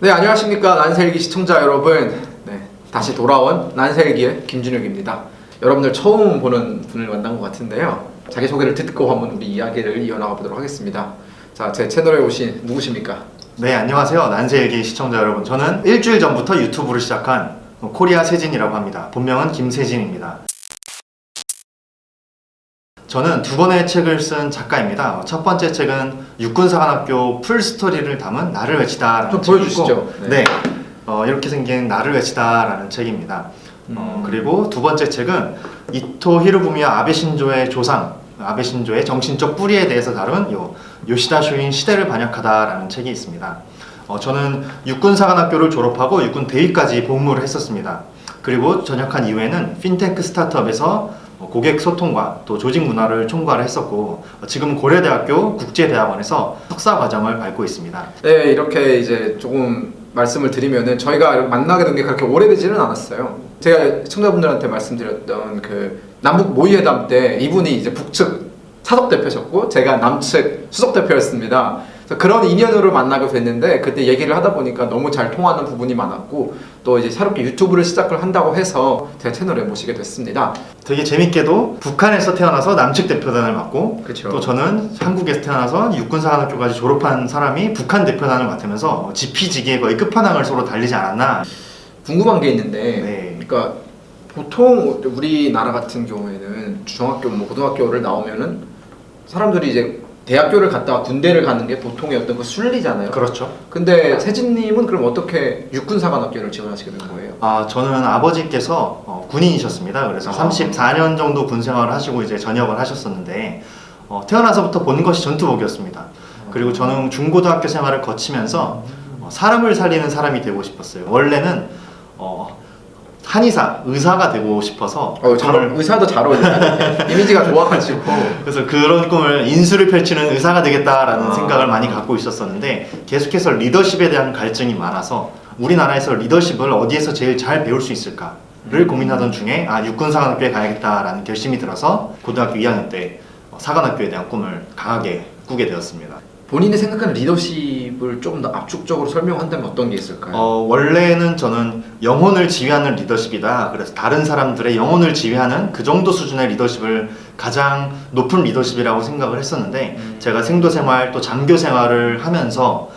네 안녕하십니까 난세일기 시청자 여러분 네 다시 돌아온 난세일기의 김준혁입니다 여러분들 처음 보는 분을 만난 것 같은데요 자기소개를 듣고 한번 우리 이야기를 이어나가 보도록 하겠습니다 자 제 채널에 오신 누구십니까 네, 안녕하세요. 난세일기 시청자 여러분. 저는 일주일 전부터 유튜브를 시작한 코리아 세진이라고 합니다. 본명은 김세진입니다. 저는 두 권의 책을 쓴 작가입니다. 첫 번째 책은 육군사관학교 풀스토리를 담은 나를 외치다라는 좀 보여주시죠. 네. 네, 어, 이렇게 생긴 나를 외치다라는 책입니다. 어, 음. 그리고 두 번째 책은 이토 히로부미와 아베 신조의 조상, 아베 신조의 정신적 뿌리에 대해서 다룬 요 요시다 쇼인 시대를 반역하다라는 책이 있습니다. 어, 저는 육군사관학교를 졸업하고 육군 대위까지 복무를 했었습니다. 그리고 전역한 이후에는 핀테크 스타트업에서 어, 고객 소통과 또 조직 문화를 총괄을 했었고 어, 지금 고려대학교 국제대학원에서 석사 과정을 밟고 있습니다. 네 이렇게 이제 조금 말씀을 드리면은 저희가 만나게 된 게 그렇게 오래되지는 않았어요 제가 시청자분들한테 말씀드렸던 그 남북 모의회담 때 이분이 이제 북측 사석 대표셨고 제가 남측 수석 대표였습니다. 그래서 그런 인연으로 만나게 됐는데 그때 얘기를 하다 보니까 너무 잘 통하는 부분이 많았고 또 이제 새롭게 유튜브를 시작을 한다고 해서 제 채널에 모시게 됐습니다. 되게 재밌게도 북한에서 태어나서 남측 대표단을 맡고 그렇죠. 또 저는 한국에서 태어나서 육군사관학교까지 졸업한 사람이 북한 대표단을 맡으면서 지피지기의 거의 끝판왕을 서로 달리지 않았나 궁금한 게 있는데, 네. 그러니까 보통 우리나라 같은 경우에는 중학교, 뭐 고등학교를 나오면은 사람들이 이제 대학교를 갔다가 군대를 가는 게 보통의 어떤 그 순리잖아요. 그렇죠 근데 세진님은 그럼 어떻게 육군사관학교를 지원하시게 된 거예요? 아 저는 아버지께서 어, 군인이셨습니다 그래서 아. 34년 정도 군 생활을 하시고 이제 전역을 하셨었는데 어, 태어나서부터 본 것이 전투복이었습니다 그리고 저는 중고등학교 생활을 거치면서 어, 사람을 살리는 사람이 되고 싶었어요 원래는 어, 한의사 의사가 되고 싶어서 어, 잘, 꿈을 의사도 잘 어울린다. 이미지가 좋아가지고. 그래서 그런 꿈을 인수를 펼치는 의사가 되겠다라는 아. 생각을 많이 갖고 있었었는데 계속해서 리더십에 대한 갈증이 많아서 우리나라에서 리더십을 어디에서 제일 잘 배울 수 있을까를 음. 고민하던 중에 아 육군사관학교에 가야겠다라는 결심이 들어서 고등학교 2학년 때 사관학교에 대한 꿈을 강하게 꾸게 되었습니다. 본인이 생각하는 리더십을 좀더 압축적으로 설명한다면 어떤 게 있을까요? 어, 원래는 저는 영혼을 지휘하는 리더십이다. 그래서 다른 사람들의 영혼을 지휘하는 그 정도 수준의 리더십을 가장 높은 리더십이라고 생각을 했었는데 음. 제가 생도 생활 또 장교 생활을 하면서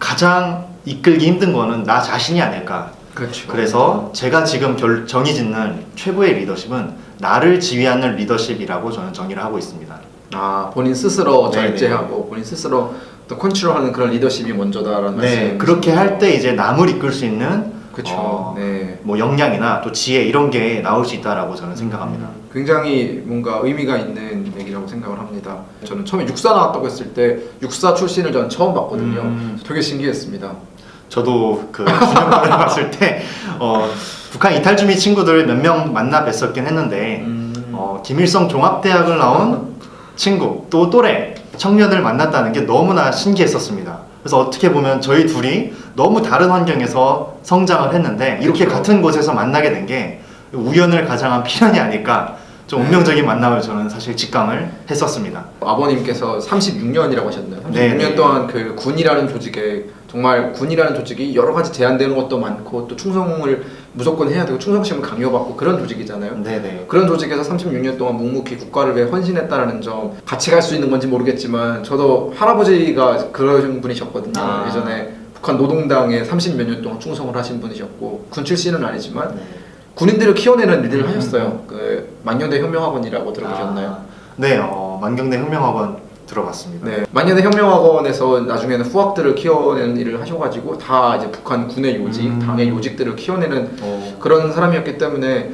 가장 이끌기 힘든 거는 나 자신이 아닐까. 그렇죠. 그래서 제가 지금 결, 정의 짓는 최고의 리더십은 나를 지휘하는 리더십이라고 저는 정의를 하고 있습니다. 아 본인 스스로 네네. 절제하고 본인 스스로 또 컨트롤하는 그런 리더십이 먼저다라는 네, 말씀. 그렇게 할 때 이제 남을 이끌 수 있는 그렇죠. 어, 네. 뭐 역량이나 또 지혜 이런 게 나올 수 있다라고 저는 생각합니다. 굉장히 뭔가 의미가 있는 얘기라고 생각을 합니다. 저는 처음에 육사 나왔다고 했을 때 육사 출신을 저는 처음 봤거든요. 음. 되게 신기했습니다. 저도 그 군영관을 봤을 때 어, 북한 이탈 주민 친구들 몇 명 만나 뵀었긴 했는데 음. 어, 김일성 종합대학을 나온 친구 또 또래 청년을 만났다는 게 너무나 신기했었습니다. 그래서 어떻게 보면 저희 둘이 너무 다른 환경에서 성장을 했는데 이렇게 그렇죠. 같은 곳에서 만나게 된 게 우연을 가장한 필연이 아닐까 좀 네. 운명적인 만남을 저는 사실 직감을 했었습니다. 아버님께서 36년이라고 하셨나요? 36년 네, 네. 동안 그 군이라는 조직에 정말 군이라는 조직이 여러 가지 제한되는 것도 많고 또 충성을 무조건 해야 되고 충성심을 강요받고 그런 조직이잖아요. 네네. 그런 조직에서 36년 동안 묵묵히 국가를 위해 헌신했다라는 점 같이 갈 수 있는 건지 모르겠지만 저도 할아버지가 그런 분이셨거든요. 아. 예전에 북한 노동당에 30몇 년 동안 충성을 하신 분이셨고 군 출신은 아니지만 네. 군인들을 키워내는 일을 음. 하셨어요. 그 만년대 혁명학원이라고 들어보셨나요? 아, 네, 어, 만경대 혁명학원 들어봤습니다. 네, 만년대 혁명학원에서 나중에는 후학들을 키워내는 일을 하셔가지고 다 이제 북한 군의 요직, 음. 당의 요직들을 키워내는 어, 그런 사람이었기 때문에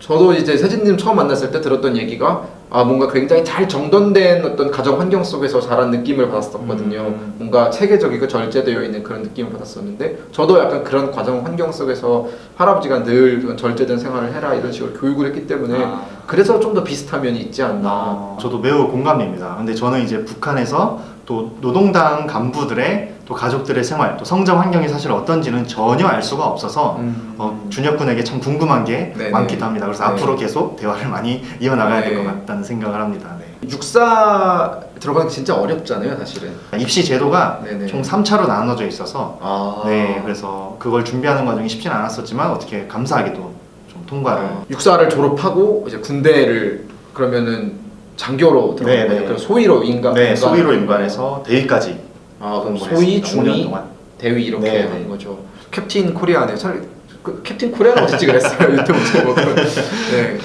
저도 이제 세진님 처음 만났을 때 들었던 얘기가 아 뭔가 굉장히 잘 정돈된 어떤 가정 환경 속에서 자란 느낌을 받았었거든요. 음. 뭔가 체계적이고 절제되어 있는 그런 느낌을 받았었는데 저도 약간 그런 과정 환경 속에서 할아버지가 늘 그런 절제된 생활을 해라 이런 식으로 교육을 했기 때문에 아. 그래서 좀 더 비슷한 면이 있지 않나. 어, 저도 매우 공감됩니다. 근데 저는 이제 북한에서 또 노동당 간부들의 또 가족들의 생활, 또 성장 환경이 사실 어떤지는 전혀 알 수가 없어서 음. 어, 준혁 군에게 참 궁금한 게 네네. 많기도 합니다. 그래서 네. 앞으로 계속 대화를 많이 이어나가야 될 것 네. 같다는 생각을 합니다. 네. 육사 들어가는 게 진짜 어렵잖아요, 사실은. 입시 제도가 네네. 총 3차로 나눠져 있어서 아. 네, 그래서 그걸 준비하는 과정이 쉽지는 않았었지만 어떻게 감사하게도 좀 통과를 어, 육사를 졸업하고 이제 군대를 그러면은 장교로 들어가는 네, 거예요. 네. 그럼 소위로 인간. 네, 소위로 임관해서 대위까지 아 그럼 소위, 했습니다. 5년 중위. 대위 이렇게 네, 하는 네. 거죠. 캡틴 코리아네요. 차라리 그 캡틴 코리아가 어딨지 그랬어요 유튜브 제목은. 네.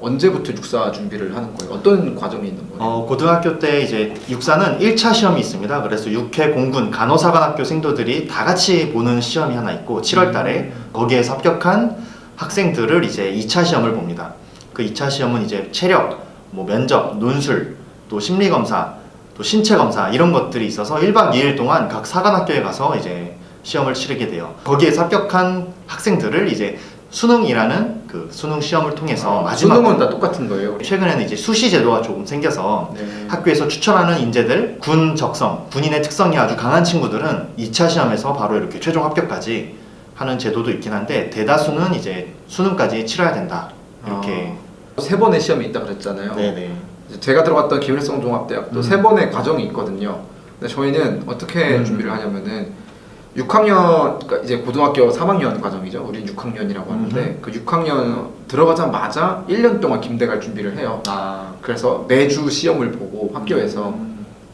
언제부터 육사 준비를 하는 거예요? 어떤 과정이 있는 거예요? 어, 고등학교 때 이제 육사는 1차 시험이 있습니다. 그래서 육해 공군 간호사관학교 생도들이 다 같이 보는 시험이 하나 있고 7월 달에 거기에서 합격한 학생들을 이제 2차 시험을 봅니다. 그 2차 시험은 이제 체력, 뭐 면접, 논술, 또 심리 검사, 또 신체 검사 이런 것들이 있어서 1박 2일 동안 각 사관학교에 가서 이제 시험을 치르게 돼요. 거기에서 합격한 학생들을 이제 수능이라는 그 수능 시험을 통해서 마지막 아, 수능은 다 똑같은 거예요. 최근에는 이제 수시 제도가 조금 생겨서 네. 학교에서 추천하는 인재들 군 적성, 군인의 특성이 아주 강한 친구들은 2차 시험에서 바로 이렇게 최종 합격까지 하는 제도도 있긴 한데 대다수는 이제 수능까지 치러야 된다. 이렇게 세 번의 시험이 있다 그랬잖아요. 네네. 제가 들어갔던 김일성 종합대학도 음. 세 번의 과정이 있거든요. 근데 저희는 어떻게 음. 준비를 하냐면은 6학년 그러니까 이제 고등학교 3학년 과정이죠. 우린 6학년이라고 하는데 그 6학년 들어가자마자 1년 동안 김대 갈 준비를 해요. 아 그래서 매주 시험을 보고 학교에서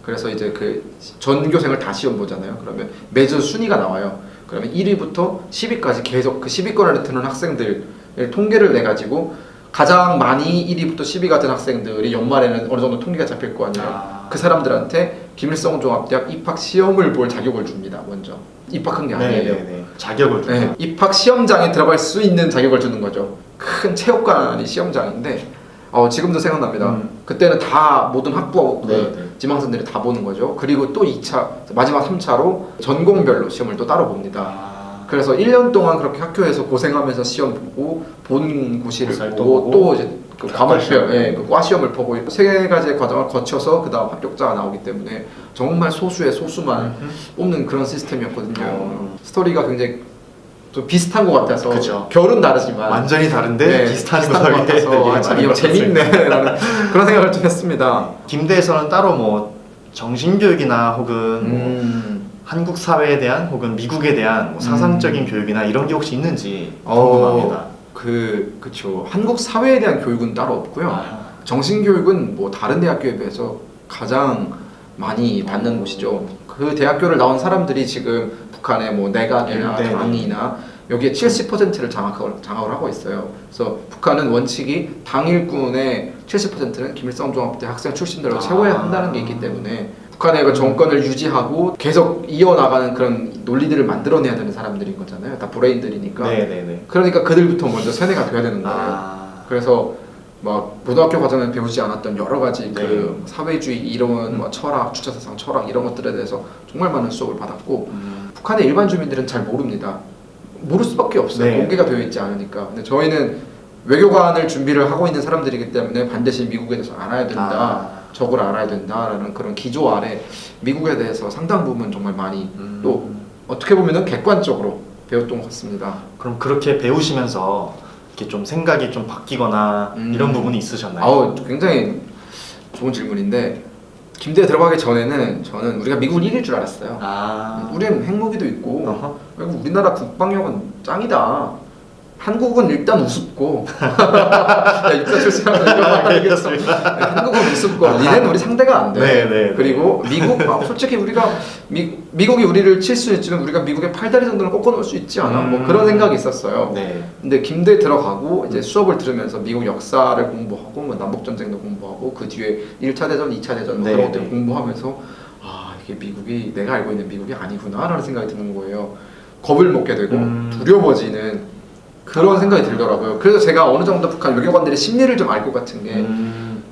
그래서 이제 그 전교생을 다 시험 보잖아요. 그러면 매주 순위가 나와요. 그러면 1위부터 10위까지 계속 그 10위권을 드는 학생들을 통계를 내 가지고 가장 많이 1위부터 10위가 된 학생들이 연말에는 어느 정도 통계가 잡힐 거 아니에요. 아. 그 사람들한테 김일성 종합대학 입학 시험을 볼 자격을 줍니다. 먼저 입학한 게 아니에요. 네네네. 자격을 준다. 네, 입학 시험장에 들어갈 수 있는 자격을 주는 거죠. 큰 체육관이 시험장인데 어, 지금도 생각납니다. 음. 그때는 다 모든 학부 그 네, 네. 지망생들이 다 보는 거죠. 그리고 또 2차 마지막 3차로 전공별로 시험을 또 따로 봅니다. 아. 그래서 1년 동안 그렇게 학교에서 고생하면서 시험 보고 본 고시를 고사를 보고 또 또, 보고, 이제 그과 과목 시험. 예, 그과 시험을 보고 세 가지의 과정을 거쳐서 그 다음 합격자가 나오기 때문에 정말 소수의 소수만 음. 뽑는 그런 시스템이었거든요. 어. 스토리가 굉장히 좀 비슷한 것 같아서 그죠. 결은 다르지만 완전히 다른데 네, 비슷한 것 구석이 같아서 되게 아, 참 것. 재밌네라는 그런 생각을 좀 했습니다. 김대에서는 따로 뭐 정신교육이나 혹은 뭐 음. 한국 사회에 대한 혹은 미국에 대한 뭐 사상적인 교육이나 이런 게 혹시 있는지 어, 궁금합니다. 그 그쵸. 한국 사회에 대한 교육은 따로 없고요. 아. 정신 교육은 뭐 다른 대학교에 비해서 가장 많이 받는 곳이죠. 그 대학교를 나온 사람들이 지금 북한의 뭐 내각이나 네, 네. 당이나 여기에 70%를 장악을, 장악을 하고 있어요. 그래서 북한은 원칙이 당일군의 70%는 김일성 종합대 학생 출신들을 아. 채워야 한다는 게 있기 때문에 북한의 그 정권을 유지하고 계속 이어나가는 그런 논리들을 만들어내야 되는 사람들인 거잖아요. 다 브레인들이니까. 네네네. 그러니까 그들부터 먼저 세뇌가 돼야 되는 거예요. 아. 그래서 막 고등학교 과정에 배우지 않았던 여러 가지 네. 그 사회주의 이론, 음. 뭐 철학, 주체사상 철학 이런 것들에 대해서 정말 많은 수업을 받았고 음. 북한의 일반 주민들은 잘 모릅니다. 모를 수밖에 없어요. 네. 공개가 되어 있지 않으니까. 근데 저희는 외교관을 준비를 하고 있는 사람들이기 때문에 반드시 미국에 대해서 알아야 된다. 아. 적을 알아야 된다라는 그런 기조 아래 미국에 대해서 상당 부분 정말 많이 음. 또 어떻게 보면은 객관적으로 배웠던 것 같습니다. 그럼 그렇게 배우시면서 이렇게 좀 생각이 좀 바뀌거나 음. 이런 부분이 있으셨나요? 아우 굉장히 좋은 질문인데 김대에 들어가기 전에는 저는 우리가 미국을 이길 줄 알았어요. 아. 우리는 핵무기도 있고 어허. 그리고 우리나라 국방력은 짱이다. 한국은 일단 우습고 야, 육사 이런 말 하겠어. 한국은 우습고 니네는 우리 상대가 안 돼. 네, 네, 네. 그리고 미국 아, 솔직히 우리가 미, 미국이 우리를 칠 수 있지만 우리가 미국의 팔다리 정도는 꺾어 놓을 수 있지 않아? 뭐 음. 그런 생각이 있었어요. 네. 근데 김대 들어가고 이제 수업을 들으면서 미국 역사를 공부하고 뭐 남북 전쟁도 공부하고 그 뒤에 1차 대전, 2차 대전 뭐 네, 그런 것들 네. 공부하면서 아 이게 미국이 내가 알고 있는 미국이 아니구나라는 생각이 드는 거예요. 겁을 먹게 되고 음. 두려워지는 그런 생각이 들더라고요. 그래서 제가 어느 정도 북한 외교관들의 심리를 좀 알 것 같은 게막 음.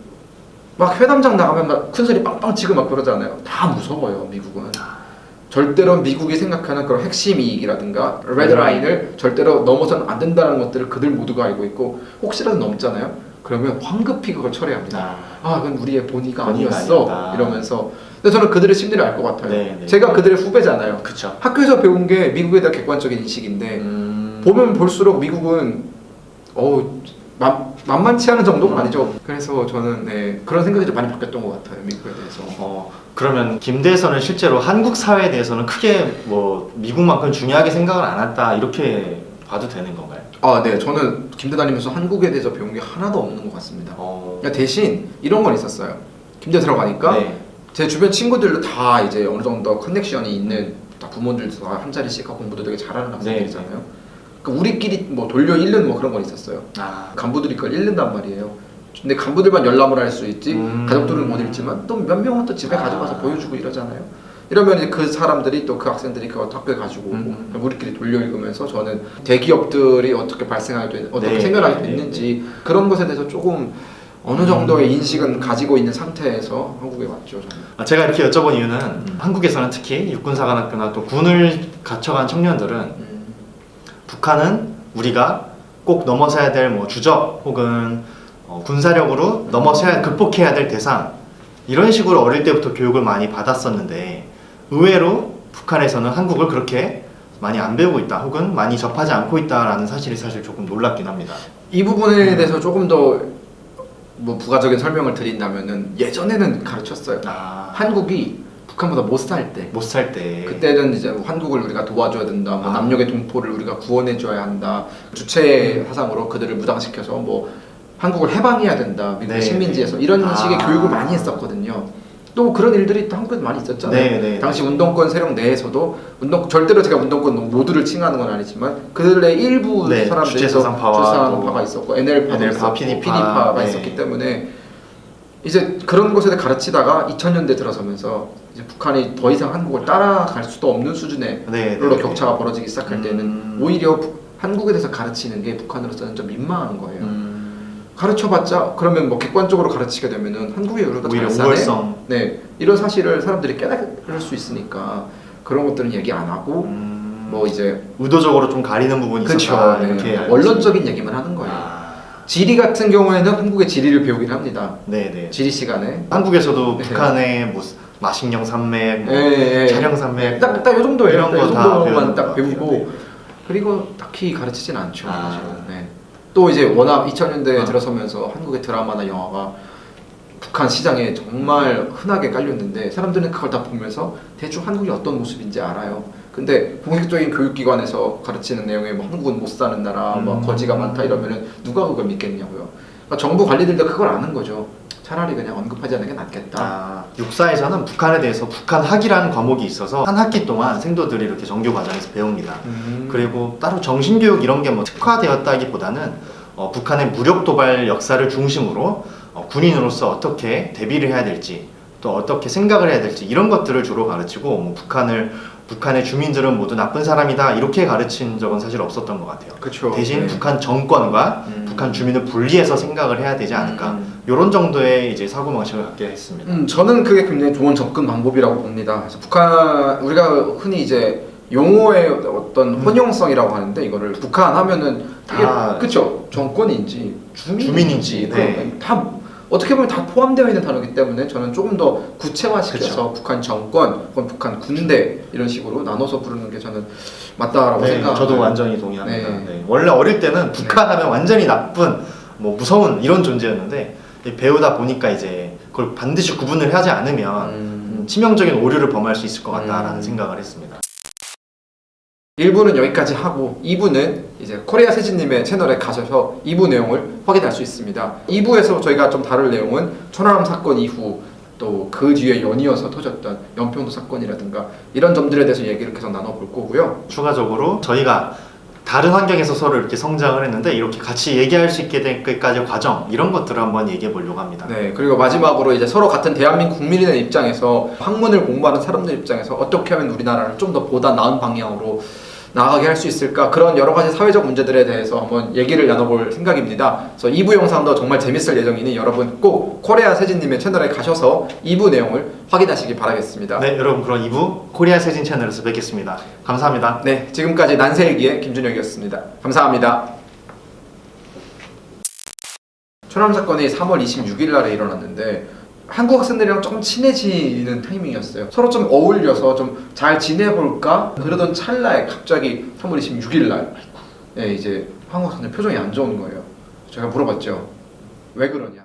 회담장 나가면 막 큰 소리 빵빵 치고 막 그러잖아요. 다 무서워요, 미국은. 절대로 미국이 생각하는 그런 핵심 이익이라든가 레드라인을 절대로 넘어서는 안 된다는 것들을 그들 모두가 알고 있고 혹시라도 넘잖아요. 그러면 황급히 그걸 처리합니다. 아. 아, 그건 우리의 본의가 본의가 아니었어. 아니었다. 이러면서. 근데 저는 그들의 심리를 알 것 같아요. 네, 네. 제가 그들의 후배잖아요. 그쵸. 학교에서 배운 게 미국에 대한 객관적인 인식인데 음. 보면 볼수록 미국은 어우 맘- 만만치 않은 정도는 아니죠. 그래서 저는 네, 그런 생각이 좀 많이 바뀌었던 것 같아요. 미국에 대해서. 어, 그러면 김대에서는 실제로 한국 사회에 대해서는 크게 뭐 미국만큼 중요하게 생각을 안 했다 이렇게 봐도 되는 건가요? 아, 네. 저는 김대 다니면서 한국에 대해서 배운 게 하나도 없는 것 같습니다. 어, 그러니까 대신 이런 건 있었어요. 김대 들어가니까 네. 제 주변 친구들도 다 이제 어느 정도 커넥션이 있는 다 부모들도 다 한 자리씩 하고 공부도 되게 잘하는 학생들이잖아요. 그러니까 우리끼리 뭐 돌려 잃는 뭐 그런 건 있었어요. 아, 간부들이 그걸 잃는단 말이에요. 근데 간부들만 열람을 할 수 있지 음. 가족들은 못 읽지만 또 몇 명은 또 집에 아. 가져가서 보여주고 이러잖아요. 이러면 이제 그 사람들이 또 그 학생들이 그거 학교에 가지고 오고 음. 우리끼리 돌려 읽으면서 저는 대기업들이 어떻게 발생하게 된 어떻게 네, 생겨나게 네, 됐는지 그런 것에 대해서 조금 어느 정도의 인식은 가지고 있는 상태에서 한국에 왔죠. 저는. 아, 제가 이렇게 여쭤본 이유는 한국에서는 특히 육군사관학교나 또 군을 갖춰간 청년들은 음. 북한은 우리가 꼭 넘어서야 될 뭐 주적 혹은 어, 군사력으로 넘어서야 극복해야 될 대상 이런 식으로 어릴 때부터 교육을 많이 받았었는데 의외로 북한에서는 한국을 그렇게 많이 안 배우고 있다 혹은 많이 접하지 않고 있다라는 사실이 사실 조금 놀랍긴 합니다. 이 부분에 대해서 조금 더 뭐 부가적인 설명을 드린다면은 예전에는 가르쳤어요. 아, 한국이 북한보다 못살 때. 못 살 때. 그때는 이제 뭐 한국을 우리가 도와줘야 된다, 뭐 아. 남녘의 동포를 우리가 구원해줘야 한다, 주체 사상으로 그들을 무장시켜서 뭐 한국을 해방해야 된다, 미국 네, 식민지에서 이런 아. 식의 교육을 많이 했었거든요. 또 그런 일들이 또 한국에도 많이 있었잖아요. 네, 네. 당시 운동권 세력 내에서도 운동 절대로 제가 운동권 모두를 칭하는 건 아니지만 그들의 일부 네, 주체사상파와 또 주체사상파가 있었고 NL파도 NL 파, 있었고 PD파, PD파가 네. 있었기 때문에 이제 그런 곳에 가르치다가 2000년대 들어서면서 이제 북한이 더 이상 한국을 따라갈 수도 없는 수준의 네, 로 네. 격차가 벌어지기 시작할 때는 음. 오히려 북- 한국에 대해서 가르치는 게 북한으로서는 좀 민망한 거예요. 음, 가르쳐봤자 그러면 뭐 객관적으로 가르치게 되면은 한국의 의료가 잘. 우월성. 네 이런 사실을 사람들이 깨달을 수 있으니까 그런 것들은 얘기 안 하고 음, 뭐 이제 의도적으로 좀 가리는 부분이. 있었다 네. 이렇게 원론적인 얘기만 하는. 거예요. 아, 지리 같은 경우에는 한국의 지리를 배우긴 합니다. 네, 네. 지리 시간에. 한국에서도 네. 북한의 뭐 마식령 산맥, 뭐 예, 예. 차량 산맥, 딱딱 요 정도예요. 이런 딱요 거다 정도만 배우는 딱것 배우고. 그리고 딱히 가르치진 않죠. 아. 사실은. 네. 또 이제 워낙 2000년대에 아. 들어서면서 한국의 드라마나 영화가 북한 시장에 정말 흔하게 깔렸는데 사람들은 그걸 다 보면서 대충 한국이 어떤 모습인지 알아요. 근데 공식적인 교육기관에서 가르치는 내용에 뭐 한국은 못 사는 나라, 뭐 음. 거지가 많다 이러면은 누가 그걸 믿겠냐고요. 그러니까 정부 관리들도 그걸 아는 거죠. 차라리 그냥 언급하지 않는 게 낫겠다. 아, 육사에서는 북한에 대해서 북한 학이라는 과목이 있어서 한 학기 동안 생도들이 이렇게 정규 과정에서 배웁니다. 음. 그리고 따로 정신교육 이런 게 뭐 특화되었다기보다는 어, 북한의 무력 도발 역사를 중심으로 어, 군인으로서 어떻게 대비를 해야 될지 또 어떻게 생각을 해야 될지 이런 것들을 주로 가르치고 뭐 북한을 북한의 주민들은 모두 나쁜 사람이다 이렇게 가르친 적은 사실 없었던 것 같아요. 그렇죠. 대신 네. 북한 정권과 음. 북한 주민을 분리해서 생각을 해야 되지 않을까 음. 이런 정도의 이제 사고 방식을 갖게 했습니다. 음, 저는 그게 굉장히 좋은 접근 방법이라고 봅니다. 그래서 북한 우리가 흔히 이제 용어의 어떤 음. 혼용성이라고 하는데 이거를 북한 하면은 이게 다 그쵸 정권인지 주민인지, 주민인지, 네. 다 어떻게 보면 다 포함되어 있는 단어이기 때문에 저는 조금 더 구체화시켜서 북한 정권 혹은 북한 군대 이런 식으로 나눠서 부르는 게 저는 맞다라고 네, 생각합니다. 저도 완전히 동의합니다. 네. 네. 원래 어릴 때는 북한 하면 완전히 나쁜, 뭐 무서운 이런 존재였는데 이 배우다 보니까 이제 그걸 반드시 구분을 하지 않으면 음. 음, 치명적인 오류를 범할 수 있을 것 같다라는 음. 생각을 했습니다. 1부는 여기까지 하고 2부는 이제 코리아 세진님의 채널에 가셔서 2부 내용을 확인할 수 있습니다. 2부에서 저희가 좀 다룰 내용은 천안함 사건 이후 또 그 뒤에 연이어서 터졌던 연평도 사건이라든가 이런 점들에 대해서 얘기를 계속 나눠볼 거고요. 추가적으로 저희가 다른 환경에서 서로 이렇게 성장을 했는데 이렇게 같이 얘기할 수 있게 된 끝까지 과정 이런 것들을 한번 얘기해 보려고 합니다. 네, 그리고 마지막으로 이제 서로 같은 대한민국 국민의 입장에서 학문을 공부하는 사람들 입장에서 어떻게 하면 우리나라를 좀 더 보다 나은 방향으로 나아가게 할 수 있을까 그런 여러 가지 사회적 문제들에 대해서 한번 얘기를 나눠볼 생각입니다. 그래서 2부 영상도 정말 재밌을 예정이니 여러분 꼭 코리아 세진님의 채널에 가셔서 2부 내용을 확인하시기 바라겠습니다. 네, 여러분 그럼 2부 코리아 세진 채널에서 뵙겠습니다. 감사합니다. 네, 지금까지 난세일기의 김준혁이었습니다. 감사합니다. 천암 사건이 3월 26일 날에 일어났는데 한국 학생들이랑 좀 친해지는 타이밍이었어요. 서로 좀 어울려서 좀 잘 지내볼까 그러던 찰나에 갑자기 3월 26일 날 예, 이제 한국 학생들 표정이 안 좋은 거예요. 제가 물어봤죠. 왜 그러냐?